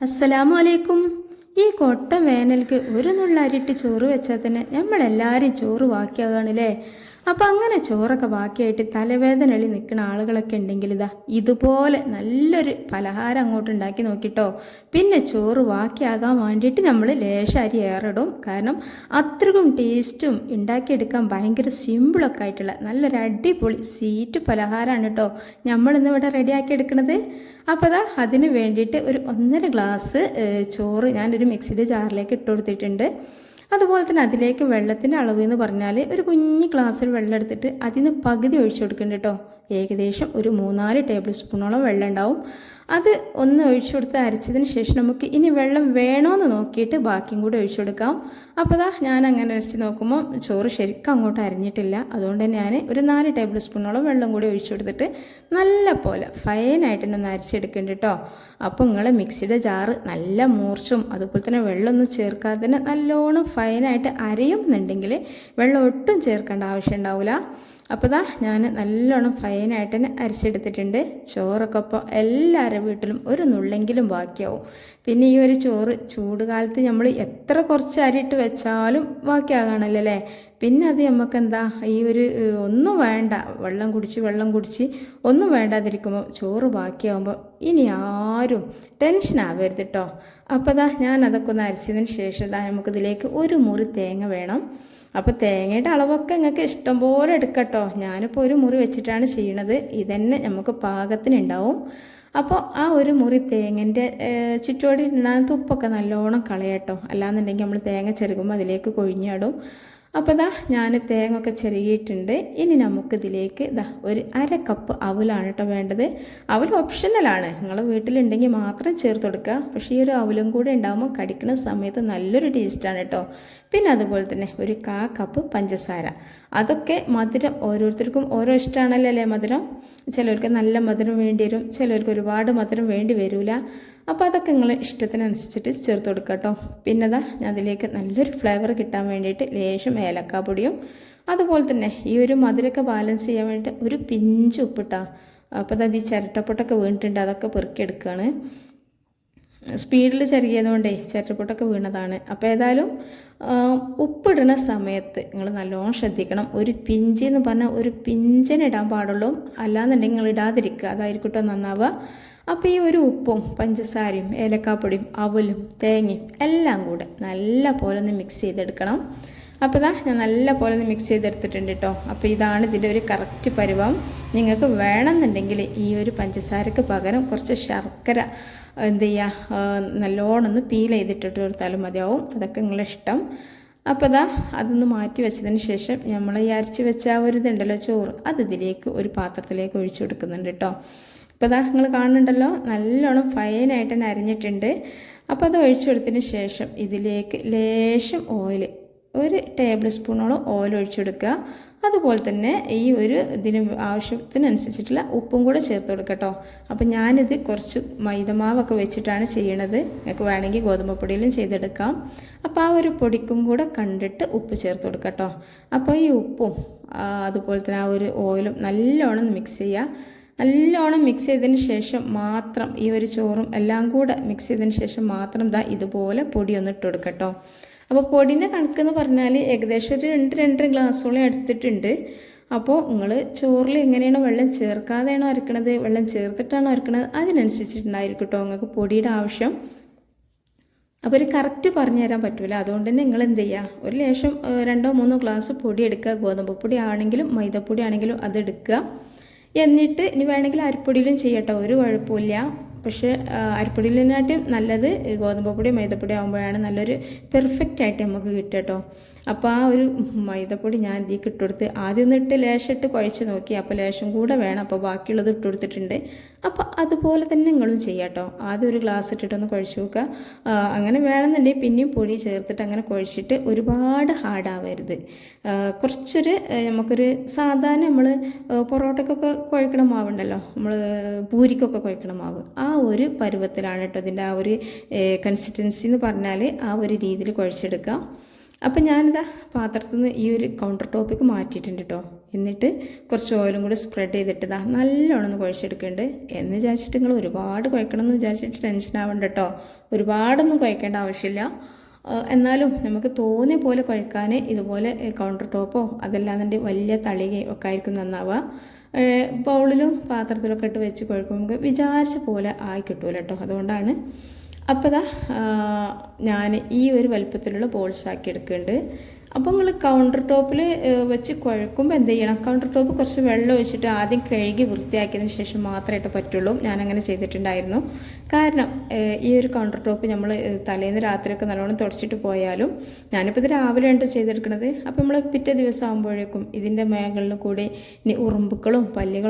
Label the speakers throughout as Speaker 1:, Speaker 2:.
Speaker 1: അസ്സലാമു അലൈക്കും ഈ കൊട്ട വേനൽക്ക് ഒരു നുള്ള അരിട്ട് ചോറ് വെച്ചാൽ തന്നെ നമ്മളെല്ലാവരും ചോറ് ബാക്കിയാകാണല്ലേ അപ്പം അങ്ങനെ ചോറൊക്കെ ബാക്കിയായിട്ട് തലവേദന എളി നിൽക്കുന്ന ആളുകളൊക്കെ ഉണ്ടെങ്കിൽ ഇതാ ഇതുപോലെ നല്ലൊരു പലഹാരം അങ്ങോട്ട് ഉണ്ടാക്കി നോക്കിട്ടോ. പിന്നെ ചോറ് ബാക്കിയാകാൻ വേണ്ടിയിട്ട് നമ്മൾ ലേശ അരി ഏറിടും. കാരണം അത്രക്കും ടേസ്റ്റും ഉണ്ടാക്കിയെടുക്കാൻ ഭയങ്കര സിമ്പിളൊക്കെ ആയിട്ടുള്ള നല്ലൊരു അടിപൊളി സ്വീറ്റ് പലഹാരമാണ് കേട്ടോ. നമ്മളിന്ന് ഇവിടെ റെഡിയാക്കി എടുക്കുന്നത് അപ്പോൾ അതാ അതിന് വേണ്ടിയിട്ട് ഒരു ഒന്നര ഗ്ലാസ് ചോറ് ഞാനൊരു മിക്സിയുടെ ജാറിലേക്ക് ഇട്ട് കൊടുത്തിട്ടുണ്ട്. അതുപോലെ തന്നെ അതിലേക്ക് വെള്ളത്തിന്റെ അളവ് എന്ന് പറഞ്ഞാൽ ഒരു കുഞ്ഞ് ഗ്ലാസ്സിൽ വെള്ളം എടുത്തിട്ട് അതിൽ നിന്ന് പകുതി ഒഴിച്ചു കൊടുക്കുന്നുണ്ട് കേട്ടോ. ഏകദേശം ഒരു മൂന്നാൽ ടേബിൾ സ്പൂണോളം വെള്ളം ഉണ്ടാവും അത് ഒന്ന് ഒഴിച്ചു കൊടുത്ത് അരച്ചതിന് ശേഷം നമുക്ക് ഇനി വെള്ളം വേണോന്ന് നോക്കിയിട്ട് ബാക്കിയും കൂടി ഒഴിച്ചു കൊടുക്കാം. അപ്പോൾ ദാ ഞാൻ അങ്ങനെ അരച്ച് നോക്കുമ്പോൾ ചോറ് ശരിക്കും അങ്ങോട്ട് അരിഞ്ഞിട്ടില്ല. അതുകൊണ്ട് ഞാൻ ഒരു നാല് ടേബിൾ സ്പൂണോളം വെള്ളം കൂടി ഒഴിച്ചു കൊടുത്തിട്ട് നല്ല പോലെ ഫൈനായിട്ട് ഒന്ന് അരച്ചെടുക്കുന്നുണ്ട് കേട്ടോ അപ്പോൾ നിങ്ങൾ മിക്സിയുടെ ജാറ് നല്ല മൂർച്ചും അതുപോലെ തന്നെ വെള്ളം വെള്ളമൊന്നും ചേർക്കാതെ തന്നെ നല്ലോണം ഫൈനായിട്ട് അരയും എന്നുണ്ടെങ്കിൽ വെള്ളം ഒട്ടും ചേർക്കേണ്ട ആവശ്യം ഉണ്ടാവില്ല അപ്പോൾ ഇതാ ഞാൻ നല്ലോണം ഫൈനായിട്ട് തന്നെ അരച്ചെടുത്തിട്ടുണ്ട്. ചോറൊക്കെ ഇപ്പോൾ എല്ലാവരുടെ വീട്ടിലും ഒരു നുള്ളെങ്കിലും ബാക്കിയാവും. പിന്നെ ഈ ഒരു ചോറ് ചൂട് കാലത്ത് നമ്മൾ എത്ര കുറച്ച് അരിയിട്ട് വെച്ചാലും ബാക്കിയാകണമല്ലോ അല്ലേ? പിന്നെ അത് നമുക്ക് എന്താ ഈ ഒരു ഒന്നും വേണ്ട. വെള്ളം കുടിച്ച് വെള്ളം കുടിച്ച് ഒന്നും വേണ്ടാതിരിക്കുമ്പോൾ ചോറ് ബാക്കിയാവുമ്പോൾ ഇനി ആരും ടെൻഷൻ ആവരുത് കേട്ടോ അപ്പോൾ ദാ ഞാൻ അതൊക്കെ ഒന്ന് അരച്ചതിന് ശേഷം ദാ നമുക്കിതിലേക്ക് ഒരു മുറി തേങ്ങ വേണം. അപ്പോൾ തേങ്ങയുടെ അളവൊക്കെ നിങ്ങൾക്ക് ഇഷ്ടം പോലെ എടുക്കട്ടോ. ഞാനിപ്പോൾ ഒരു മുറി വെച്ചിട്ടാണ് ചെയ്യണത്. ഇതന്നെ നമുക്ക് പാകത്തിനുണ്ടാവും. അപ്പോൾ ആ ഒരു മുറി തേങ്ങന്റെ ചുറ്റോടി ഉണ്ടാകുന്ന തുപ്പൊക്കെ നല്ലോണം കളയട്ടോ. അല്ലാന്നുണ്ടെങ്കിൽ നമ്മൾ തേങ്ങ ചെറുകുമ്പോൾ അതിലേക്ക് കൊഴിഞ്ഞാടും. അപ്പോൾ ദാ ഞാൻ തേങ്ങ ഒക്കെ ചെറുകിയിട്ടുണ്ട് ഇനി നമുക്കിതിലേക്ക് ദാ ഒരു അര കപ്പ് അവലാണ് കേട്ടോ വേണ്ടത്. അവൽ ഓപ്ഷണലാണ് നിങ്ങൾ വീട്ടിലുണ്ടെങ്കിൽ മാത്രം ചേർത്ത് കൊടുക്കുക. പക്ഷേ ഈ ഒരു അവലും കൂടെ ഉണ്ടാകുമ്പോൾ കടിക്കുന്ന സമയത്ത് നല്ലൊരു ടേസ്റ്റാണ് കേട്ടോ പിന്നെ അതുപോലെ തന്നെ ഒരു കാ കപ്പ് പഞ്ചസാര. അതൊക്കെ മധുരം ഓരോരുത്തർക്കും ഓരോ ഇഷ്ടമാണല്ലോ അല്ലേ മധുരം? ചിലർക്ക് നല്ല മധുരം വേണ്ടി വരും. ചിലർക്ക് ഒരുപാട് മധുരം വേണ്ടി വരില്ല അപ്പോൾ അതൊക്കെ നിങ്ങൾ ഇഷ്ടത്തിനനുസരിച്ചിട്ട് ചേർത്ത് കൊടുക്കുക കേട്ടോ. പിന്നെ അതാ ഞാൻ അതിലേക്ക് നല്ലൊരു ഫ്ലേവർ കിട്ടാൻ വേണ്ടിയിട്ട് ലേശം ഏലക്കാ പൊടിയും അതുപോലെ തന്നെ ഈ ഒരു മധുരമൊക്കെ ബാലൻസ് ചെയ്യാൻ വേണ്ടിയിട്ട് ഒരു പിഞ്ച് ഉപ്പിട്ടാ. അപ്പോൾ അത് ഈ ചിരട്ടപ്പൊട്ടൊക്കെ വീണിട്ടുണ്ട് അതൊക്കെ പെറുക്കിയെടുക്കുകയാണ് സ്പീഡിൽ ചെറിയതുകൊണ്ടേ ചിരട്ടപ്പൊട്ടൊക്കെ വീണതാണ്. അപ്പോൾ ഏതായാലും ഉപ്പിടുന്ന സമയത്ത് നിങ്ങൾ നല്ലോണം ശ്രദ്ധിക്കണം. ഒരു പിഞ്ച് എന്ന് പറഞ്ഞാൽ ഒരു പിഞ്ചിനിടാൻ പാടുള്ളൂ. അല്ലാന്നുണ്ടെങ്കിൽ നിങ്ങൾ ഇടാതിരിക്കുക അതായിരിക്കും കേട്ടോ നന്നാവുക. അപ്പോൾ ഈ ഒരു ഉപ്പും പഞ്ചസാരയും ഏലക്കാപ്പൊടിയും അവലും തേങ്ങയും എല്ലാം കൂടെ നല്ല പോലെ ഒന്ന് മിക്സ് ചെയ്തെടുക്കണം. അപ്പോൾ ഇതാ ഞാൻ നല്ല പോലെ ഒന്ന് മിക്സ് ചെയ്തെടുത്തിട്ടുണ്ട് കേട്ടോ അപ്പോൾ ഇതാണ് ഇതിന്റെ ഒരു കറക്റ്റ് പരുവം. നിങ്ങൾക്ക് വേണമെന്നുണ്ടെങ്കിൽ ഈ ഒരു പഞ്ചസാരക്ക് പകരം കുറച്ച് ശർക്കര എന്ത് ചെയ്യുക നല്ലോണം ഒന്ന് പീൽ ചെയ്തിട്ടിട്ട് കൊടുത്താലും മതിയാവും. അതൊക്കെ നിങ്ങളുടെ ഇഷ്ടം. അപ്പോൾ ഇതാ അതൊന്ന് മാറ്റി വെച്ചതിന് ശേഷം നമ്മൾ ഈ അരച്ച് വെച്ച ആ ഒരു ഇതുണ്ടല്ലോ ചോറ് അത് ഇതിലേക്ക് ഒരു പാത്രത്തിലേക്ക് ഒഴിച്ചു കൊടുക്കുന്നുണ്ട് കേട്ടോ അപ്പോൾ ഇതാ നിങ്ങൾ കാണുന്നുണ്ടല്ലോ നല്ലോണം ഫൈനായിട്ട് തന്നെ അരിഞ്ഞിട്ടുണ്ട്. അപ്പോൾ അത് ഒഴിച്ചു കൊടുത്തതിന് ശേഷം ഇതിലേക്ക് ലേശം ഓയിൽ ഒരു ടേബിൾ സ്പൂണോളം ഓയിൽ ഒഴിച്ചു കൊടുക്കുക അതുപോലെ തന്നെ ഈ ഒരു ഇതിന് ആവശ്യത്തിനനുസരിച്ചിട്ടുള്ള ഉപ്പും കൂടെ ചേർത്ത് കൊടുക്കട്ടോ. കേട്ടോ അപ്പോൾ ഞാനിത് കുറച്ച് മൈദമാവൊക്കെ വെച്ചിട്ടാണ് ചെയ്യണത്. നിങ്ങൾക്ക് വേണമെങ്കിൽ ഗോതമ്പ് പൊടിയിലും ചെയ്തെടുക്കാം. അപ്പോൾ ആ ഒരു പൊടിക്കും കൂടെ കണ്ടിട്ട് ഉപ്പ് ചേർത്ത് കൊടുക്കട്ടോ. കേട്ടോ അപ്പോൾ ഈ ഉപ്പും അതുപോലെ തന്നെ ആ ഒരു ഓയിലും നല്ലോണം മിക്സ് ചെയ്യുക. നല്ലോണം മിക്സ് ചെയ്തതിന് ശേഷം മാത്രം ഈ ഒരു ചോറും എല്ലാം കൂടെ മിക്സ് ചെയ്തതിന് ശേഷം മാത്രം ദാ ഇതുപോലെ പൊടി ഒന്ന് ഇട്ട് കൊടുക്കട്ടോ. അപ്പോൾ പൊടിന്റെ കണക്കെന്ന് പറഞ്ഞാൽ ഏകദേശം ഒരു രണ്ട് രണ്ടര ഗ്ലാസ്സോളം എടുത്തിട്ടുണ്ട്. അപ്പോൾ നിങ്ങൾ ചോറിൽ എങ്ങനെയാണോ വെള്ളം ചേർക്കാതെയാണോ അരക്കണത് വെള്ളം ചേർത്തിട്ടാണോ അരക്കണത് അതിനനുസരിച്ചിട്ടുണ്ടായിരിക്കും കേട്ടോ നിങ്ങൾക്ക് പൊടിയുടെ ആവശ്യം. അപ്പോൾ ഒരു കറക്റ്റ് പറഞ്ഞു തരാൻ പറ്റില്ല അതുകൊണ്ട് തന്നെ നിങ്ങൾ എന്ത് ചെയ്യുക ഒരു ലേശം രണ്ടോ മൂന്നോ ഗ്ലാസ് പൊടി എടുക്കുക. ഗോതമ്പ് പൊടി ആണെങ്കിലും മൈദപ്പൊടി ആണെങ്കിലും അത് എടുക്കുക. എന്നിട്ട് ഇനി വേണമെങ്കിൽ അരിപ്പൊടിയിലും ചെയ്യട്ടോ. ഒരു കുഴപ്പമില്ല. പക്ഷേ അരിപ്പൊടിയിലിനാട്ടും നല്ലത് ഗോതമ്പ് പൊടി മൈദപ്പൊടി ആകുമ്പോഴാണ് നല്ലൊരു പെർഫെക്റ്റ് ആയിട്ട് നമുക്ക് കിട്ടുക കേട്ടോ അപ്പോൾ ആ ഒരു മൈദപ്പൊടി ഞാൻ ഇതിലേക്ക് ഇട്ട് കൊടുത്ത് ആദ്യം ഒന്ന് ഇട്ട് ലേശം ഇട്ട് കുഴച്ച് നോക്കി. അപ്പോൾ ലേശം കൂടെ വേണം. അപ്പോൾ ബാക്കിയുള്ളത് ഇട്ട് കൊടുത്തിട്ടുണ്ട്. അപ്പോൾ അതുപോലെ തന്നെ നിങ്ങളും ചെയ്യാട്ടോ ആദ്യം ഒരു ഗ്ലാസ് ഇട്ടിട്ടൊന്ന് കുഴച്ച് നോക്കുക. അങ്ങനെ വേണമെന്നുണ്ടെങ്കിൽ പിന്നെയും പൊടി ചേർത്തിട്ട് അങ്ങനെ കുഴച്ചിട്ട് ഒരുപാട് ഹാർഡാവരുത് കുറച്ചൊരു നമുക്കൊരു സാധാരണ നമ്മൾ പൊറോട്ടക്കൊക്കെ കുഴക്കണ മാവുണ്ടല്ലോ. നമ്മൾ പൂരിക്കൊക്കെ കുഴക്കണ മാവ്. ആ ഒരു പരുവത്തിലാണ് കേട്ടോ ഇതിന്റെ ആ ഒരു കൺസിസ്റ്റൻസി എന്ന് പറഞ്ഞാൽ ആ ഒരു രീതിയിൽ കുഴച്ചെടുക്കുക. അപ്പം ഞാനിതാ പാത്രത്തിൽ നിന്ന് ഈ ഒരു കൗണ്ടർ ടോപ്പിക്ക് മാറ്റിയിട്ടുണ്ട് കേട്ടോ എന്നിട്ട് കുറച്ച് ഓയിലും കൂടി സ്പ്രെഡ് ചെയ്തിട്ട് ഇതാ നല്ലോണം ഒന്ന് കുഴച്ചെടുക്കുന്നുണ്ട് എന്ന് വിചാരിച്ചിട്ട് നിങ്ങൾ ഒരുപാട് കുഴക്കണം എന്ന് വിചാരിച്ചിട്ട് ടെൻഷൻ ആവണ്ട കേട്ടോ ഒരുപാടൊന്നും കുഴക്കേണ്ട ആവശ്യമില്ല. എന്നാലും നമുക്ക് തോന്നിയ പോലെ കുഴക്കാൻ ഇതുപോലെ കൗണ്ടർ ടോപ്പോ അതല്ലാതെ വലിയ തളികയോ ഒക്കെ ആയിരിക്കും നന്നാവുക. ബൗളിലും പാത്രത്തിലൊക്കെ ഇട്ട് വെച്ച് കുഴക്കുമ്പോൾ നമുക്ക് വിചാരിച്ച പോലെ ആയി കിട്ടൂല കേട്ടോ അതുകൊണ്ടാണ് അപ്പോൾ ഞാൻ ഈ ഒരു വലുപ്പത്തിലുള്ള ബോൾസ് ആക്കി എടുക്കുന്നുണ്ട്. അപ്പോൾ നിങ്ങൾ കൗണ്ടർ ടോപ്പിൽ വെച്ച് കുഴക്കുമ്പോൾ എന്ത് ചെയ്യണം? കൗണ്ടർ ടോപ്പ് കുറച്ച് വെള്ളം ഒഴിച്ചിട്ട് ആദ്യം കഴുകി വൃത്തിയാക്കിയതിന് ശേഷം മാത്രമായിട്ട് പറ്റുള്ളൂ. ഞാനങ്ങനെ ചെയ്തിട്ടുണ്ടായിരുന്നു. കാരണം ഈ ഒരു കൗണ്ടർ ടോപ്പ് നമ്മൾ തലേന്ന് രാത്രിയൊക്കെ നല്ലോണം തുടച്ചിട്ട് പോയാലും ഞാനിപ്പോൾ ഇത് രാവിലെ ഉണ്ട് ചെയ്തെടുക്കുന്നത് അപ്പോൾ നമ്മൾ പിറ്റേ ദിവസം ആകുമ്പോഴേക്കും ഇതിന്റെ മേഖലയിൽ കൂടി ഇനി ഉറുമ്പുക്കളും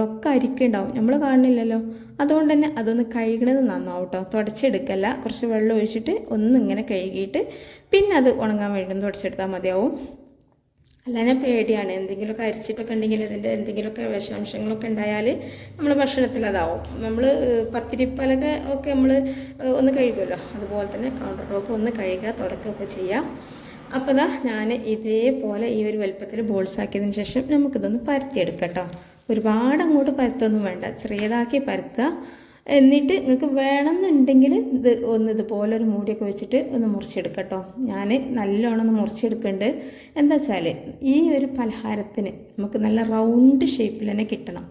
Speaker 1: ഒക്കെ അരിക്കുണ്ടാവും. നമ്മൾ കാണുന്നില്ലല്ലോ. അതുകൊണ്ട് തന്നെ അതൊന്ന് കഴുകണത് നന്നാവും കേട്ടോ തുടച്ചെടുക്കല്ല. കുറച്ച് വെള്ളം ഒഴിച്ചിട്ട് ഒന്നിങ്ങനെ കഴുകിയിട്ട് പിന്നെ അത് ഉണങ്ങാൻ വേണ്ടി തുടച്ചെടുത്താൽ മതിയാവും. അല്ല ഞാൻ പേടിയാണ്. എന്തെങ്കിലുമൊക്കെ അരിച്ചിട്ടൊക്കെ ഉണ്ടെങ്കിൽ അതിന്റെ എന്തെങ്കിലുമൊക്കെ വിഷാംശങ്ങളൊക്കെ ഉണ്ടായാൽ നമ്മൾ ഭക്ഷണത്തിൽ അതാവും. നമ്മൾ പത്തിരിപ്പലക ഒക്കെ നമ്മൾ ഒന്ന് കഴുകുമല്ലോ. അതുപോലെ തന്നെ കൗണ്ടർ ടോപ്പ് ഒന്ന് കഴുകുക തുടക്കുകയൊക്കെ ചെയ്യാം. അപ്പോൾ ദാ ഞാൻ ഇതേപോലെ ഈ ഒരു വലുപ്പത്തിൽ ബോൾസ് ആക്കിയതിന് ശേഷം നമുക്കിതൊന്ന് പരത്തിയെടുക്കാം കേട്ടോ. ഒരുപാട് അങ്ങോട്ട് പരത്തൊന്നും വേണ്ട. ചെറിയതാക്കി പരത്തുക. എന്നിട്ട് നിങ്ങൾക്ക് വേണമെന്നുണ്ടെങ്കിൽ ഇത് ഒന്ന് ഇതുപോലെ ഒരു മൂടിയൊക്കെ വെച്ചിട്ട് ഒന്ന് മുറിച്ചെടുക്കട്ടോ. ഞാൻ നല്ലോണം ഒന്ന് മുറിച്ചെടുക്കുന്നുണ്ട്. എന്താ വെച്ചാൽ ഈ ഒരു പലഹാരത്തിന് നമുക്ക് നല്ല റൗണ്ട് ഷേപ്പിൽ തന്നെ കിട്ടണം.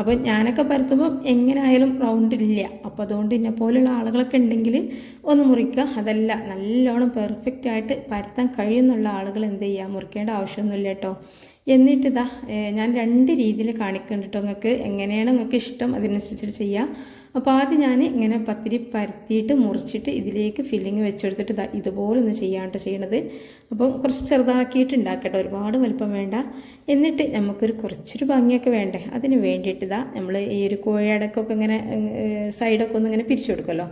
Speaker 1: അപ്പോൾ ഞാനൊക്കെ പരത്തുമ്പോൾ എങ്ങനെ ആയാലും റൗണ്ട് ഇല്ല. അപ്പോൾ അതുകൊണ്ട് എന്നെ പോലെയുള്ള ആളുകളൊക്കെ ഉണ്ടെങ്കിൽ ഒന്ന് മുറിക്കുക. അതല്ല നല്ലോണം പെർഫെക്റ്റ് ആയിട്ട് പരത്താൻ കഴിയുന്നുള്ള ആളുകൾ എന്ത് ചെയ്യുക? മുറിക്കേണ്ട ആവശ്യമൊന്നുമില്ല കേട്ടോ. എന്നിട്ട് ഇതാ ഞാൻ രണ്ട് രീതിയിൽ കാണിക്കുന്നുണ്ട് കേട്ടോ നിങ്ങൾക്ക്. എങ്ങനെയാണ് നിങ്ങൾക്ക് ഇഷ്ടം? അതിനനുസരിച്ചിട്ട് ചെയ്യാം. അപ്പോൾ ആദ്യം ഞാൻ ഇങ്ങനെ പത്തിരി പരത്തിയിട്ട് മുറിച്ചിട്ട് ഇതിലേക്ക് ഫില്ലിങ് വെച്ചെടുത്തിട്ട് ഇതുപോലെ ഒന്ന് ചെയ്യാണ്ട് ചെയ്യണത്. അപ്പോൾ കുറച്ച് ചെറുതാക്കിയിട്ട് ഉണ്ടാക്കട്ടെ ഒരുപാട് വലിപ്പം വേണ്ട. എന്നിട്ട് നമുക്കൊരു കുറച്ചൊരു ഭംഗിയൊക്കെ വേണ്ടേ? അതിന് വേണ്ടിയിട്ട് ഇതാ നമ്മൾ ഈ ഒരു കോഴയടക്കൊക്കെ ഇങ്ങനെ സൈഡൊക്കെ ഒന്ന് ഇങ്ങനെ പിരിച്ചു കൊടുക്കുമല്ലോ?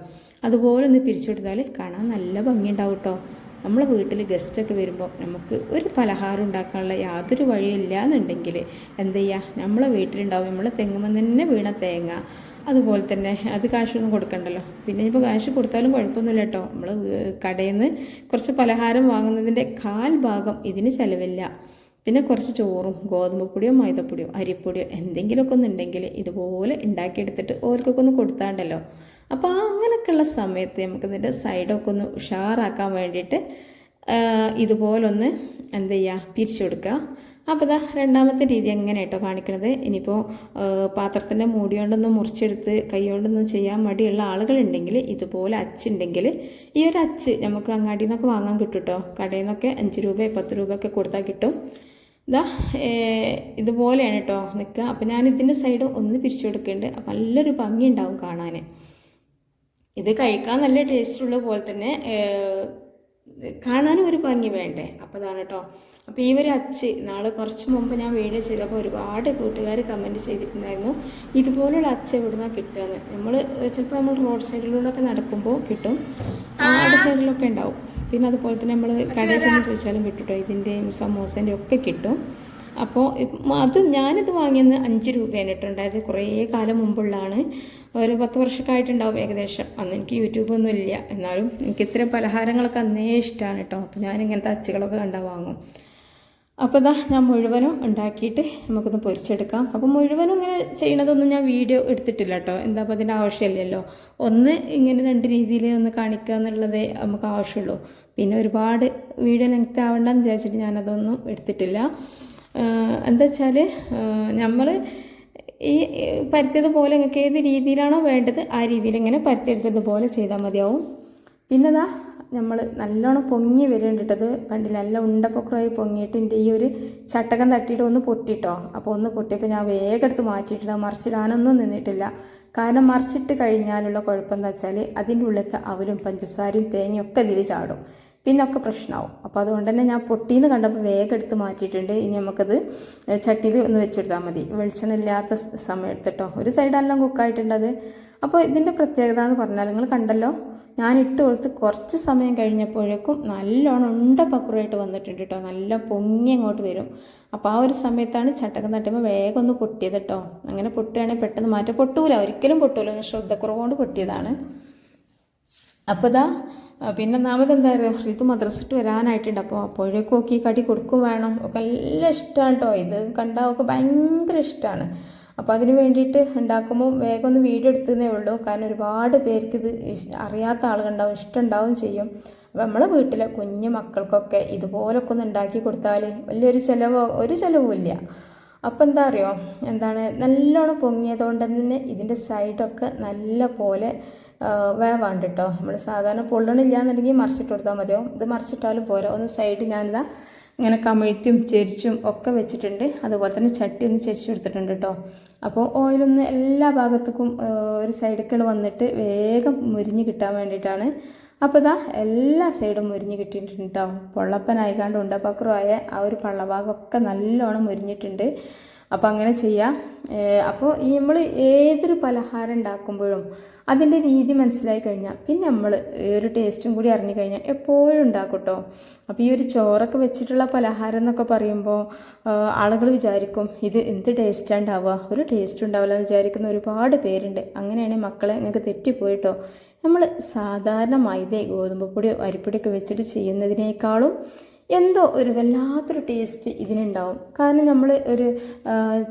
Speaker 1: അതുപോലെ ഒന്ന് പിരിച്ചു കൊടുത്താൽ കാണാൻ നല്ല ഭംഗി ഉണ്ടാവും കേട്ടോ നമ്മളെ വീട്ടിൽ ഗസ്റ്റൊക്കെ വരുമ്പോൾ നമുക്ക് ഒരു പലഹാരം ഉണ്ടാക്കാനുള്ള യാതൊരു വഴിയില്ല എന്നുണ്ടെങ്കിൽ എന്ത് ചെയ്യുക നമ്മളെ വീട്ടിലുണ്ടാവും നമ്മളെ തെങ്ങുമ്പോൾ തന്നെ വീണ തേങ്ങ. അതുപോലെ തന്നെ അത് കാശൊന്നും കൊടുക്കണ്ടല്ലോ. പിന്നെ ഇപ്പോൾ കാശ് കൊടുത്താലും കുഴപ്പമൊന്നുമില്ല കേട്ടോ. നമ്മൾ കടയിൽ നിന്ന് കുറച്ച് പലഹാരം വാങ്ങുന്നതിന്റെ കാൽ ഭാഗം ഇതിന് ചിലവില്ല. പിന്നെ കുറച്ച് ചോറും ഗോതമ്പ് പൊടിയോ മൈദപ്പൊടിയോ അരിപ്പൊടിയോ എന്തെങ്കിലുമൊക്കെ ഒന്നുണ്ടെങ്കിൽ ഇതുപോലെ ഉണ്ടാക്കിയെടുത്തിട്ട് ഓർക്കൊക്കെ ഒന്ന് കൊടുത്താണ്ടല്ലോ. അപ്പോൾ ആ അങ്ങനെയൊക്കെയുള്ള സമയത്ത് നമുക്കിതിന്റെ സൈഡൊക്കെ ഒന്ന് ഉഷാറാക്കാൻ വേണ്ടിയിട്ട് ഇതുപോലൊന്ന് എന്ത് ചെയ്യുക പിരിച്ചു കൊടുക്കുക. അപ്പോൾ ഇതാ രണ്ടാമത്തെ രീതി എങ്ങനെ കേട്ടോ കാണിക്കണത് ഇനിയിപ്പോൾ പാത്രത്തിന്റെ മൂടി കൊണ്ടൊന്ന് മുറിച്ചെടുത്ത് കൈ കൊണ്ടൊന്നും ചെയ്യാൻ മടിയുള്ള ആളുകളുണ്ടെങ്കിൽ ഇതുപോലെ അച്ചുണ്ടെങ്കിൽ ഈ ഒരു അച്ച് നമുക്ക് അങ്ങാടിയിൽ നിന്നൊക്കെ വാങ്ങാൻ കിട്ടും കേട്ടോ കടയിൽ നിന്നൊക്കെ അഞ്ച് രൂപ പത്ത് രൂപ ഒക്കെ കൊടുത്താൽ കിട്ടും. ഇതാ ഇതുപോലെയാണ് കേട്ടോ നിൽക്കുക. അപ്പോൾ ഞാൻ ഇതിന്റെ സൈഡ് ഒന്ന് പിരിച്ചു കൊടുക്കുന്നുണ്ട്. അപ്പം നല്ലൊരു ഭംഗി ഉണ്ടാവും കാണാൻ ഇത് കഴിക്കാൻ നല്ല ടേസ്റ്റുള്ള പോലെ തന്നെ കാണാനും ഒരു ഭംഗി വേണ്ടേ? അപ്പോൾ അതാണ് കേട്ടോ അപ്പോൾ ഈ ഒരു അച്ച് നാളെ കുറച്ച് മുമ്പ് ഞാൻ വീഡിയോ ചെയ്തപ്പോൾ ഒരുപാട് കൂട്ടുകാർ കമന്റ് ചെയ്തിട്ടുണ്ടായിരുന്നു. ഇതുപോലുള്ള അച്ച് എവിടുന്നാണ് കിട്ടുകയെന്ന് നമ്മൾ ചിലപ്പോൾ നമ്മൾ റോഡ് സൈഡിലൂടെയൊക്കെ നടക്കുമ്പോൾ കിട്ടും. റോഡ് സൈഡിലൊക്കെ ഉണ്ടാവും. പിന്നെ അതുപോലെ തന്നെ നമ്മൾ കടയിൽ ചെന്ന് ചോദിച്ചാലും കിട്ടും കേട്ടോ ഇതിന്റെയും സമോസേന്റെയും ഒക്കെ കിട്ടും. അപ്പോൾ അത് ഞാനിത് വാങ്ങിയെന്ന് അഞ്ച് രൂപയാണ് ഇട്ടുണ്ടായത് കുറേ കാലം മുമ്പുള്ളതാണ്. ഒരു പത്ത് വർഷമൊക്കെ ഏകദേശം. അന്ന് എനിക്ക് യൂട്യൂബൊന്നും ഇല്ല. എന്നാലും എനിക്ക് ഇത്തരം പലഹാരങ്ങളൊക്കെ അന്നേ ഇഷ്ടമാണ് കേട്ടോ. അപ്പോൾ ഞാൻ ഇങ്ങനത്തെ അച്ചുകളൊക്കെ കണ്ടാൽ വാങ്ങും. അപ്പോൾ ഇതാ ഞാൻ മുഴുവനും ഉണ്ടാക്കിയിട്ട് നമുക്കൊന്ന് പൊരിച്ചെടുക്കാം. അപ്പോൾ മുഴുവനും ഇങ്ങനെ ചെയ്യണതൊന്നും ഞാൻ വീഡിയോ എടുത്തിട്ടില്ല കേട്ടോ. എന്താ അപ്പോൾ അതിന്റെ ആവശ്യമില്ലല്ലോ. ഒന്ന് ഇങ്ങനെ രണ്ട് രീതിയിൽ ഒന്ന് കാണിക്കുക എന്നുള്ളതേ നമുക്ക് ആവശ്യമുള്ളൂ. പിന്നെ ഒരുപാട് വീഡിയോ ലെങ്ത് ആവണ്ടെന്ന് വിചാരിച്ചിട്ട് ഞാനതൊന്നും എടുത്തിട്ടില്ല. എന്താ വെച്ചാൽ നമ്മൾ ഈ പരത്തിയതുപോലെ നിങ്ങൾക്ക് ഏത് രീതിയിലാണോ വേണ്ടത് ആ രീതിയിൽ ഇങ്ങനെ പരത്തിയെടുത്തതുപോലെ ചെയ്താൽ മതിയാവും. പിന്നെ ഇതാ നമ്മൾ നല്ലോണം പൊങ്ങി വരുന്നുണ്ടത് കണ്ടില്ല? നല്ല ഉണ്ടപ്പൊക്കറായി പൊങ്ങിയിട്ട് എന്റെ ഈ ഒരു ചട്ടകം തട്ടിയിട്ട് ഒന്ന് പൊട്ടിട്ടോ? അപ്പോൾ ഒന്ന് പൊട്ടിയപ്പോൾ ഞാൻ വേഗം എടുത്ത് മാറ്റിയിട്ടുണ്ട് മറിച്ചിടാനൊന്നും നിന്നിട്ടില്ല. കാരണം മറിച്ചിട്ട് കഴിഞ്ഞാലുള്ള കുഴപ്പം എന്താ വെച്ചാൽ അതിന്റെ ഉള്ളിലത്തെ അവലും പഞ്ചസാരയും തേങ്ങയും ഒക്കെ ഇതിൽ ചാടും. പിന്നെ ഒക്കെ പ്രശ്നമാവും അപ്പോൾ അതുകൊണ്ട് തന്നെ ഞാൻ പൊട്ടിന്ന് കണ്ടപ്പോൾ വേഗം എടുത്ത് മാറ്റിയിട്ടുണ്ട്. ഇനി നമുക്കത് ചട്ടിയിൽ ഒന്ന് വെച്ചെടുത്താൽ മതി. വെളിച്ചെണ്ണ ഇല്ലാത്ത സമയം എടുത്തിട്ടോ ഒരു സൈഡെല്ലാം കുക്കായിട്ടുണ്ടത് അപ്പോൾ ഇതിന്റെ പ്രത്യേകത എന്ന് പറഞ്ഞാൽ നിങ്ങൾ കണ്ടല്ലോ ഞാൻ ഇട്ട് കൊടുത്ത് കുറച്ച് സമയം കഴിഞ്ഞപ്പോഴേക്കും നല്ലോണം ഉണ്ട പക്കുറായിട്ട് വന്നിട്ടുണ്ട് കേട്ടോ നല്ല പൊങ്ങി അങ്ങോട്ട് വരും. അപ്പോൾ ആ ഒരു സമയത്താണ് ചട്ടക്കം തട്ടുമ്പോൾ വേഗം ഒന്ന് പൊട്ടിയത് കേട്ടോ അങ്ങനെ പൊട്ടുകയാണെങ്കിൽ പെട്ടെന്ന് മാറ്റം. പൊട്ടൂല ഒരിക്കലും പൊട്ടൂല. ഒന്ന് ശ്രദ്ധക്കുറവുകൊണ്ട് പൊട്ടിയതാണ്. അപ്പോൾ ഇതാ പിന്നെ ഒന്നാമത് എന്താ പറയുക ഋതു മദ്രസിട്ട് വരാനായിട്ടുണ്ട്. അപ്പോൾ അപ്പോഴേക്കും ഒക്കെ ഈ കടി കൊടുക്കും വേണം. ഒക്കെ നല്ല ഇഷ്ടമാണ് കേട്ടോ ഇത് കണ്ടാൽ ഒക്കെ ഭയങ്കര ഇഷ്ടമാണ് അപ്പോൾ അതിന് വേണ്ടിയിട്ട് ഉണ്ടാക്കുമ്പോൾ വേഗം ഒന്ന് വീഡിയോ എടുത്തതേ ഉള്ളൂ. കാരണം ഒരുപാട് പേർക്ക് ഇത് അറിയാത്ത ആളുകളുണ്ടാവും ഇഷ്ടമുണ്ടാവും ചെയ്യും. അപ്പോൾ നമ്മളെ വീട്ടിലെ കുഞ്ഞു മക്കൾക്കൊക്കെ ഇതുപോലൊക്കെ ഒന്ന് ഉണ്ടാക്കി കൊടുത്താൽ വലിയൊരു ചിലവോ ഒരു ചിലവുമില്ല അപ്പോൾ എന്താ അറിയോ എന്താണ്? നല്ലോണം പൊങ്ങിയതുകൊണ്ട് തന്നെ ഇതിന്റെ സൈഡൊക്കെ നല്ല പോലെ വേവാണ്ട് കേട്ടോ നമ്മൾ സാധാരണ പൊള്ളണില്ല എന്നുണ്ടെങ്കിൽ മറിച്ചിട്ട് കൊടുത്താൽ മതിയോ ഇത് മറിച്ചിട്ടാലും പോരാ. ഒന്ന് സൈഡ് ഞാനിതാ ഇങ്ങനെ കമിഴ്ത്തിയും ചെരിച്ചും ഒക്കെ വെച്ചിട്ടുണ്ട്. അതുപോലെ തന്നെ ചട്ടി ഒന്ന് ചെരിച്ചു കൊടുത്തിട്ടുണ്ട് കേട്ടോ അപ്പോൾ ഓയിലൊന്ന് എല്ലാ ഭാഗത്തേക്കും ഒരു സൈഡിലേക്കാണ് വന്നിട്ട് വേഗം മുരിഞ്ഞ് കിട്ടാൻ വേണ്ടിയിട്ടാണ്. അപ്പോൾ ഇതാ എല്ലാ സൈഡും മുരിഞ്ഞ് കിട്ടിയിട്ടുണ്ട് കേട്ടോ പൊള്ളപ്പനായിക്കാണ്ട് ഉണ്ടപ്പക്രമായ ആ ഒരു പള്ളഭാഗമൊക്കെ നല്ലോണം മുരിഞ്ഞിട്ടുണ്ട്. അപ്പോൾ അങ്ങനെ ചെയ്യാം. അപ്പോൾ ഈ നമ്മൾ ഏതൊരു പലഹാരം ഉണ്ടാക്കുമ്പോഴും അതിന്റെ രീതി മനസ്സിലായി കഴിഞ്ഞാൽ പിന്നെ നമ്മൾ ഒരു ടേസ്റ്റും കൂടി അറിഞ്ഞു കഴിഞ്ഞാൽ എപ്പോഴും ഉണ്ടാക്കും കേട്ടോ അപ്പോൾ ഈ ഒരു ചോറൊക്കെ വെച്ചിട്ടുള്ള പലഹാരം എന്നൊക്കെ പറയുമ്പോൾ ആളുകൾ വിചാരിക്കും ഇത് എന്ത് ടേസ്റ്റാണ് ഉണ്ടാവുക? ഒരു ടേസ്റ്റ് ഉണ്ടാവില്ല എന്ന് വിചാരിക്കുന്ന ഒരുപാട് പേരുണ്ട്. അങ്ങനെയാണ് മക്കളെ നിങ്ങൾക്ക് തെറ്റിപ്പോയിട്ടോ നമ്മൾ സാധാരണ മൈദ ഗോതമ്പ് പൊടിയോ അരിപ്പൊടിയൊക്കെ വെച്ചിട്ട് ചെയ്യുന്നതിനേക്കാളും എന്തോ ഒരു വല്ലാത്തൊരു ടേസ്റ്റ് ഇതിനുണ്ടാവും. കാരണം നമ്മൾ ഒരു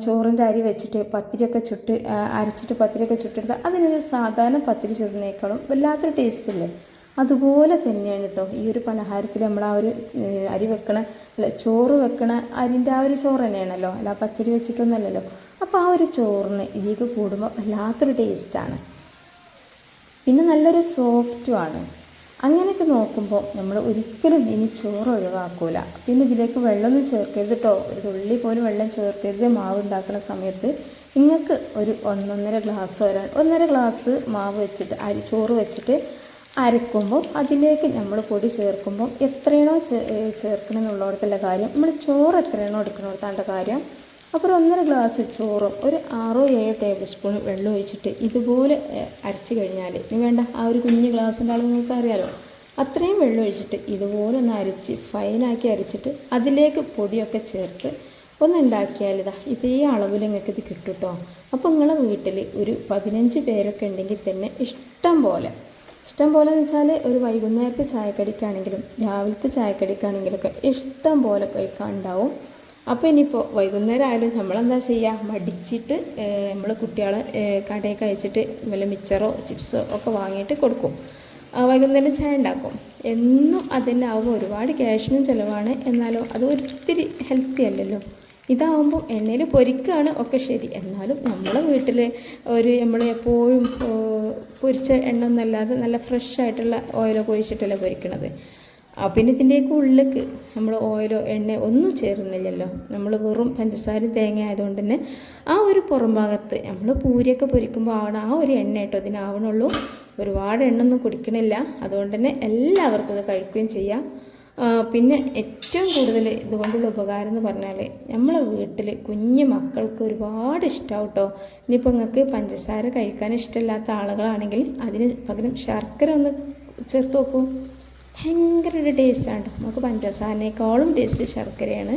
Speaker 1: ചോറിന്റെ അരി വെച്ചിട്ട് പത്തിരിയൊക്കെ ചുട്ട് അരച്ചിട്ട് പത്തിരിയൊക്കെ ചുട്ടെടുത്താൽ അതിനൊരു സാധാരണ പത്തിരി ചുടുന്നേക്കാളും വല്ലാത്തൊരു ടേസ്റ്റ് അല്ലേ അതുപോലെ തന്നെയാണ് കേട്ടോ ഈ ഒരു പലഹാരത്തിൽ നമ്മൾ ആ ഒരു അരി വെക്കണ അല്ല ചോറ് വെക്കണ അരിന്റെ ആ ഒരു ചോറ് തന്നെയാണല്ലോ. അല്ല പച്ചരി വെച്ചിട്ടൊന്നുമല്ലല്ലോ അപ്പോൾ ആ ഒരു ചോറിന് ഇതിലേക്ക് കൂടുമ്പോൾ വല്ലാത്തൊരു ടേസ്റ്റാണ് പിന്നെ നല്ലൊരു സോഫ്റ്റുമാണ് അങ്ങനെയൊക്കെ നോക്കുമ്പോൾ നമ്മൾ ഒരിക്കലും ഇനി ചോറ് ഒഴിവാക്കൂല. പിന്നെ ഇതിലേക്ക് വെള്ളമൊന്നും ചേർക്കരുത് കേട്ടോ ഒരു തുള്ളി പോലും വെള്ളം ചേർക്കരുത്. മാവ് ഉണ്ടാക്കുന്ന സമയത്ത് നിങ്ങൾക്ക് ഒരു ഒന്നൊന്നര ഗ്ലാസ് വരാൻ ഒന്നര ഗ്ലാസ് മാവ് വെച്ചിട്ട് അരി ചോറ് വെച്ചിട്ട് അരക്കുമ്പോൾ അതിലേക്ക് നമ്മൾ പൊടി ചേർക്കുമ്പോൾ എത്രയാണോ ചേ- ഏ, ചേർക്കണം എന്നുള്ളിടത്തുള്ള കാര്യം നമ്മൾ ചോറ് എത്രയാണോ എടുക്കണമെടുത്താണ്ട കാര്യം അപ്പോൾ ഒന്നര ഗ്ലാസ് ചോറും ഒരു ആറോ ഏഴോ ടേബിൾ സ്പൂൺ വെള്ളം ഒഴിച്ചിട്ട് ഇതുപോലെ അരച്ച് കഴിഞ്ഞാൽ ഇനി വേണ്ട ആ ഒരു കുഞ്ഞ് ഗ്ലാസിന്റെ അളവ് നിങ്ങൾക്ക് അറിയാലോ. അത്രയും വെള്ളം ഒഴിച്ചിട്ട് ഇതുപോലെ ഒന്ന് അരച്ച് ഫൈനാക്കി അരച്ചിട്ട് അതിലേക്ക് പൊടിയൊക്കെ ചേർത്ത് ഒന്ന് ഉണ്ടാക്കിയാൽ ഇതാ ഇതേ അളവിൽ നിങ്ങൾക്ക് ഇത് കിട്ടും കേട്ടോ അപ്പോൾ നിങ്ങളെ വീട്ടിൽ ഒരു പതിനഞ്ച് പേരൊക്കെ ഉണ്ടെങ്കിൽ തന്നെ ഇഷ്ടം പോലെ. ഇഷ്ടം പോലെ എന്ന് വെച്ചാൽ ഒരു വൈകുന്നേരത്തെ ചായക്കടിക്കാണെങ്കിലും രാവിലത്തെ ചായക്കടിക്കാണെങ്കിലൊക്കെ ഇഷ്ടം പോലെ കഴിക്കാൻ ഉണ്ടാവും അപ്പോൾ ഇനിയിപ്പോൾ വൈകുന്നേരം ആയാലും നമ്മളെന്താ ചെയ്യുക മടിച്ചിട്ട് നമ്മൾ കുട്ടികളെ കടയൊക്കെ അയച്ചിട്ട് വല്ല മിച്ചറോ ചിപ്സോ ഒക്കെ വാങ്ങിയിട്ട് കൊടുക്കും. വൈകുന്നേരം ചായ ഉണ്ടാക്കും. എന്നും അതിനാവുമ്പോൾ ഒരുപാട് ക്യാഷിനും ചിലവാണ്. എന്നാലോ അത് ഒത്തിരി ഹെൽത്തി അല്ലല്ലോ. ഇതാവുമ്പോൾ എണ്ണയിൽ പൊരിക്കുകയാണ് ഒക്കെ ശരി. എന്നാലും നമ്മളെ വീട്ടിൽ ഒരു നമ്മൾ എപ്പോഴും പൊരിച്ച എണ്ണ ഒന്നല്ലാതെ നല്ല ഫ്രഷ് ആയിട്ടുള്ള ഓയിലൊക്കെ ഒഴിച്ചിട്ടല്ലേ പൊരിക്കണത്. പിന്നെ ഇതിന്റെയൊക്കെ ഉള്ളിലേക്ക് നമ്മൾ ഓയിലോ എണ്ണയോ ഒന്നും ചേർന്നില്ലല്ലോ. നമ്മൾ വെറും പഞ്ചസാര തേങ്ങ ആയതുകൊണ്ട് തന്നെ ആ ഒരു പുറം ഭാഗത്ത് നമ്മൾ പൂരിയൊക്കെ പൊരിക്കുമ്പോൾ ആവണ ആ ഒരു എണ്ണ കേട്ടോ ഇതിനാവണുള്ളൂ ഒരുപാട് എണ്ണ ഒന്നും കുടിക്കണില്ല. അതുകൊണ്ട് തന്നെ എല്ലാവർക്കും ഇത് കഴിക്കുകയും ചെയ്യാം. പിന്നെ ഏറ്റവും കൂടുതൽ ഇതുകൊണ്ടുള്ള ഉപകാരം എന്ന് പറഞ്ഞാൽ നമ്മളെ വീട്ടിൽ കുഞ്ഞു മക്കൾക്ക് ഒരുപാട് ഇഷ്ടമാവും കേട്ടോ. ഇനിയിപ്പോൾ നിങ്ങൾക്ക് പഞ്ചസാര കഴിക്കാൻ ഇഷ്ടമില്ലാത്ത ആളുകളാണെങ്കിൽ അതിന് പകരം ശർക്കര ഒന്ന് ചേർത്ത് നോക്കൂ. ഭയങ്കര ഒരു ടേസ്റ്റാണ് നമുക്ക് പഞ്ചസാരനേക്കാളും ടേസ്റ്റ് ശർക്കരയാണ്.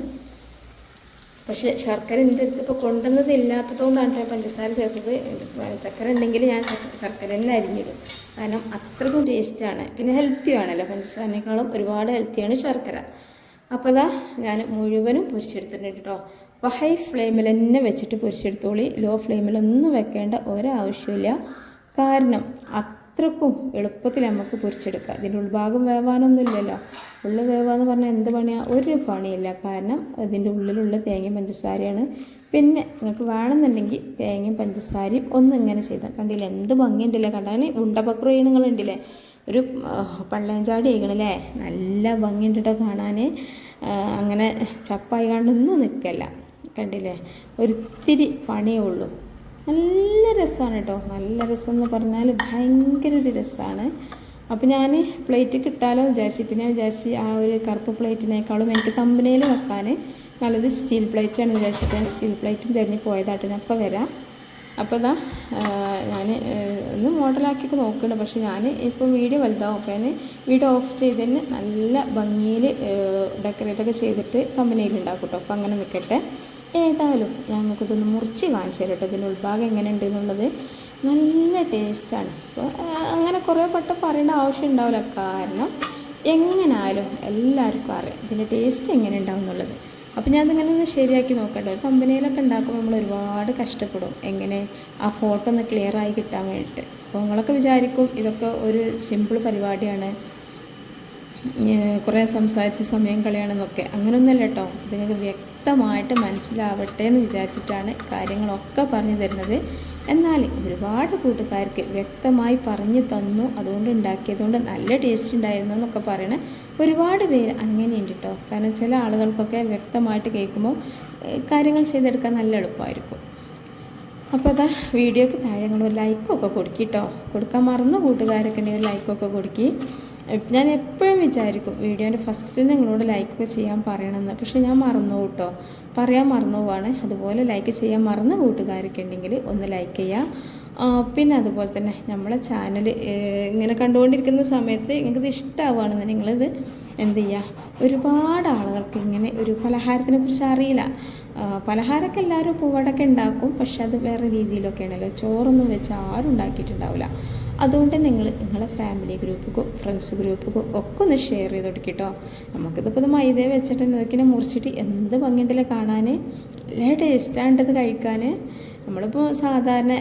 Speaker 1: പക്ഷേ ശർക്കര എന്റെ ഇപ്പോൾ കൊണ്ടുവന്നത് ഇല്ലാത്തതുകൊണ്ടാണ് പഞ്ചസാര ചേർത്തത്. ചക്കര ഉണ്ടെങ്കിൽ ഞാൻ ശർക്കര തന്നെ അരിഞ്ഞിടും. കാരണം അത്രക്കും ടേസ്റ്റാണ് പിന്നെ ഹെൽത്തി ആണല്ലോ. പഞ്ചസാരനേക്കാളും ഒരുപാട് ഹെൽത്തിയാണ് ശർക്കര. അപ്പോൾ അതാ ഞാൻ മുഴുവനും പൊരിച്ചെടുത്തിട്ടുണ്ട് കേട്ടോ അപ്പോൾ ഹൈ ഫ്ലെയിമിൽ തന്നെ വെച്ചിട്ട് പൊരിച്ചെടുത്തോളി. ലോ ഫ്ലെയിമിലൊന്നും വെക്കേണ്ട ഒരാവശ്യമില്ല കാരണം അത്രക്കും എളുപ്പത്തിൽ നമുക്ക് പൊരിച്ചെടുക്കാം. ഇതിന്റെ ഉൾഭാഗം വേവാനൊന്നുമില്ലല്ലോ. ഉള്ളിൽ വേവാന്ന് പറഞ്ഞാൽ എന്ത് പണിയാണ് ഒരു പണിയില്ല. കാരണം ഇതിന്റെ ഉള്ളിലുള്ള തേങ്ങയും പഞ്ചസാരയാണ്. പിന്നെ നിങ്ങൾക്ക് വേണമെന്നുണ്ടെങ്കിൽ തേങ്ങയും പഞ്ചസാരയും ഒന്ന് ഇങ്ങനെ ചെയ്താൽ കണ്ടില്ലേ? എന്ത് ഭംഗിയുണ്ടല്ലേ കണ്ടാൽ? ഉണ്ടപക്രം ഉണ്ടല്ലേ ഒരു പള്ളേഞ്ചാടി ചെയ്യണല്ലേ നല്ല ഭംഗിയുണ്ട് കേട്ടോ കാണാൻ. അങ്ങനെ ചപ്പായി കണ്ടൊന്നും നിൽക്കല്ല. കണ്ടില്ലേ? ഒരിത്തിരി പണിയേ ഉള്ളൂ. നല്ല രസമാണ് കേട്ടോ നല്ല രസം എന്ന് പറഞ്ഞാൽ ഭയങ്കര ഒരു രസമാണ് അപ്പോൾ ഞാൻ പ്ലേറ്റ് കിട്ടാലോ വിചാരിച്ചു. പിന്നെ വിചാരിച്ച് ആ ഒരു കറുപ്പ് പ്ലേറ്റിനേക്കാളും എനിക്ക് കമ്പനിയിൽ വെക്കാൻ നല്ലത് സ്റ്റീൽ പ്ലേറ്റാണ് വിചാരിച്ചിട്ട് ഞാൻ സ്റ്റീൽ പ്ലേറ്റും തിരഞ്ഞ് പോയതായിട്ട് ഞാൻ ഇപ്പോൾ വരാം. അപ്പോൾ ഇതാ ഞാൻ ഒന്ന് മോഡലാക്കിയൊക്കെ നോക്കുന്നുണ്ട്. പക്ഷേ ഞാൻ ഇപ്പോൾ വീഡിയോ വലുതാവും. അപ്പോൾ വീഡിയോ ഓഫ് ചെയ്തതിന് നല്ല ഭംഗിയിൽ ഡെക്കറേറ്റൊക്കെ ചെയ്തിട്ട് കമ്പനിയിൽ ഉണ്ടാക്കും കേട്ടോ അപ്പോൾ അങ്ങനെ നിൽക്കട്ടെ ഏതായാലും ഞാൻ നമുക്കിതൊന്ന് മുറിച്ച് കാണിച്ചു തരട്ടെ. ഇതിന്റെ ഉൾഭാഗം എങ്ങനെ ഉണ്ട് എന്നുള്ളത് നല്ല ടേസ്റ്റാണ്. അപ്പോൾ അങ്ങനെ കുറേ വട്ടം പറയേണ്ട ആവശ്യം ഉണ്ടാവില്ല. കാരണം എങ്ങനായാലും എല്ലാവർക്കും അറിയാം ഇതിന്റെ ടേസ്റ്റ് എങ്ങനെ ഉണ്ടാവും എന്നുള്ളത്. അപ്പോൾ ഞാൻ അതിങ്ങനെ ഒന്ന് ശരിയാക്കി നോക്കട്ടെ. കമ്പനിയിലൊക്കെ ഉണ്ടാക്കുമ്പോൾ നമ്മൾ ഒരുപാട് കഷ്ടപ്പെടും. എങ്ങനെ ആ ഫോട്ടോ ഒന്ന് ക്ലിയർ ആയി കിട്ടാൻ വേണ്ടിയിട്ട്. അപ്പോൾ നിങ്ങളൊക്കെ വിചാരിക്കും ഇതൊക്കെ ഒരു സിമ്പിൾ പരിപാടിയാണ്. കുറേ സംസാരിച്ച് സമയം കളയണമെന്നൊക്കെ അങ്ങനെയൊന്നുമല്ല കേട്ടോ. ഇതിനൊക്കെ വ്യക്തമായിട്ട് മനസ്സിലാവട്ടെ എന്ന് വിചാരിച്ചിട്ടാണ് കാര്യങ്ങളൊക്കെ പറഞ്ഞു തരുന്നത്. എന്നാൽ ഒരുപാട് കൂട്ടുകാർക്ക് വ്യക്തമായി പറഞ്ഞു തന്നു അതുകൊണ്ട് ഉണ്ടാക്കിയതുകൊണ്ട് നല്ല ടേസ്റ്റ് ഉണ്ടായിരുന്നു എന്നൊക്കെ പറയണേ ഒരുപാട് പേര് അങ്ങനെയുണ്ട് കേട്ടോ കാരണം ചില ആളുകൾക്കൊക്കെ വ്യക്തമായിട്ട് കേൾക്കുമ്പോൾ കാര്യങ്ങൾ ചെയ്തെടുക്കാൻ നല്ല എളുപ്പമായിരിക്കും. അപ്പോൾ അതാ വീഡിയോക്ക് താഴെ നിങ്ങൾ ഒരു ലൈക്കൊക്കെ കൊടുക്കിട്ടോ കൊടുക്കാൻ മറന്നു കൂട്ടുകാരൊക്കെ ഉണ്ടെങ്കിൽ ഒരു ലൈക്കൊക്കെ കൊടുക്കി. ഞാൻ എപ്പോഴും വിചാരിക്കും വീഡിയോന്റെ ഫസ്റ്റ് നിങ്ങളോട് ലൈക്കൊക്കെ ചെയ്യാൻ പറയണമെന്ന് പക്ഷേ ഞാൻ മറന്നു കേട്ടോ. പറയാൻ മറന്നു പോവാണ്. അതുപോലെ ലൈക്ക് ചെയ്യാൻ മറന്ന കൂട്ടുകാരൊക്കെ ഉണ്ടെങ്കിൽ ഒന്ന് ലൈക്ക് ചെയ്യാം. പിന്നെ അതുപോലെ തന്നെ നമ്മളെ ചാനൽ ഇങ്ങനെ കണ്ടുകൊണ്ടിരിക്കുന്ന സമയത്ത് നിങ്ങൾക്ക് ഇത് ഇഷ്ടമാവുകയാണെന്ന് നിങ്ങളിത് എന്ത് ചെയ്യുക ഒരുപാട് ആളുകൾക്ക് ഇങ്ങനെ ഒരു പലഹാരത്തിനെ കുറിച്ച് അറിയില്ല. പലഹാരമൊക്കെ എല്ലാവരും പൂവടൊക്കെ ഉണ്ടാക്കും. പക്ഷെ അത് വേറെ രീതിയിലൊക്കെയാണല്ലോ. ചോറൊന്നും വെച്ച് ആരും ഉണ്ടാക്കിയിട്ടുണ്ടാവില്ല. അതുകൊണ്ട് നിങ്ങൾ നിങ്ങളെ ഫാമിലി ഗ്രൂപ്പുകോ ഫ്രണ്ട്സ് ഗ്രൂപ്പുകോ ഒക്കെ ഒന്ന് ഷെയർ ചെയ്ത് കൊടുക്കിട്ടോ നമുക്കിതിപ്പോൾ ഇത് മൈദ വെച്ചിട്ട് ഇതൊക്കെ മുറിച്ചിട്ട് എന്ത് ഭംഗിയുണ്ടല്ലേ കാണാൻ നല്ല ടേസ്റ്റാണ്ടത് കഴിക്കാൻ നമ്മളിപ്പോൾ സാധാരണ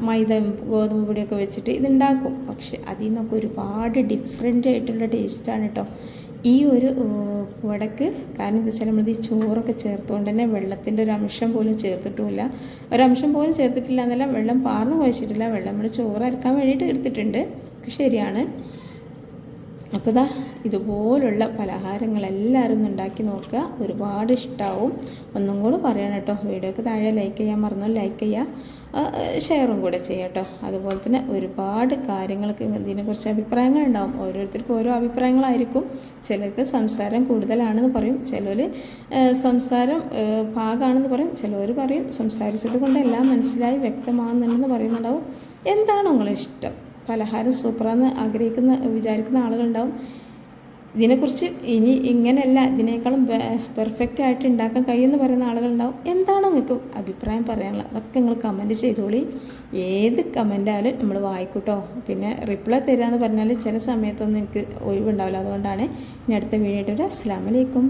Speaker 1: മൈദ ഗോതമ്പ് പൊടിയൊക്കെ വെച്ചിട്ട് ഇതുണ്ടാക്കും പക്ഷെ അതിൽ നിന്നൊക്കെ ഒരുപാട് ഡിഫറെന്റ് ആയിട്ടുള്ള ടേസ്റ്റാണ് കേട്ടോ ഈ ഒരു വടക്ക് കാരണം എന്താ വെച്ചാൽ നമ്മളിത് ചോറൊക്കെ ചേർത്തുകൊണ്ട് തന്നെ വെള്ളത്തിന്റെ ഒരു അംശം പോലും ചേർത്തിട്ടുമില്ല. ഒരംശം പോലും ചേർത്തിട്ടില്ല എന്നല്ല വെള്ളം പാർന്ന് കുഴച്ചിട്ടില്ല. വെള്ളം നമ്മൾ ചോറ് അരക്കാൻ വേണ്ടിയിട്ട് എടുത്തിട്ടുണ്ട്. ശരിയാണ്. അപ്പോൾ ഇതാ ഇതുപോലുള്ള പലഹാരങ്ങൾ എല്ലാവരും ഒന്ന് ഉണ്ടാക്കി നോക്കുക. ഒരുപാട് ഇഷ്ടമാവും ഒന്നും കൂടെ പറയണം കേട്ടോ. വീഡിയോക്ക് താഴെ ലൈക്ക് ചെയ്യാൻ മറന്നു? ലൈക്ക് ചെയ്യുക ഷെയറും കൂടെ ചെയ്യാം കേട്ടോ അതുപോലെ തന്നെ ഒരുപാട് കാര്യങ്ങൾക്ക് ഇതിനെക്കുറിച്ച് അഭിപ്രായങ്ങൾ ഉണ്ടാവും ഓരോരുത്തർക്കും ഓരോ അഭിപ്രായങ്ങളായിരിക്കും. ചിലർക്ക് സംസാരം കൂടുതലാണെന്ന് പറയും. ചിലർ സംസാരം ഭാഗമാണെന്ന് പറയും. ചിലർ പറയും സംസാരിച്ചത് കൊണ്ട് എല്ലാം മനസ്സിലായി വ്യക്തമാകുന്നുണ്ടെന്ന് പറയുന്നുണ്ടാവും. എന്താണ് നിങ്ങളെ ഇഷ്ടം? പലഹാരം സൂപ്പറാന്ന് ആഗ്രഹിക്കുന്ന വിചാരിക്കുന്ന ആളുകളുണ്ടാവും. ഇതിനെക്കുറിച്ച് ഇനി ഇങ്ങനെയല്ല ഇതിനേക്കാളും പെർഫെക്റ്റ് ആയിട്ട് ഉണ്ടാക്കാൻ കഴിയുമെന്ന് പറയുന്ന ആളുകളുണ്ടാവും. എന്താണോ നിങ്ങൾക്ക് അഭിപ്രായം പറയാനുള്ളത്? അതൊക്കെ നിങ്ങൾ കമന്റ് ചെയ്തോളി. ഏത് കമന്റായാലും നമ്മൾ വായിക്കൂട്ടോ. പിന്നെ റിപ്ലൈ തരാമെന്ന് പറഞ്ഞാൽ ചില സമയത്തൊന്നും എനിക്ക് ഒഴിവുണ്ടാവില്ല. അതുകൊണ്ടാണ് ഇനി അടുത്ത വീഡിയോ ഇട്ട് അസ്സാം വലൈക്കും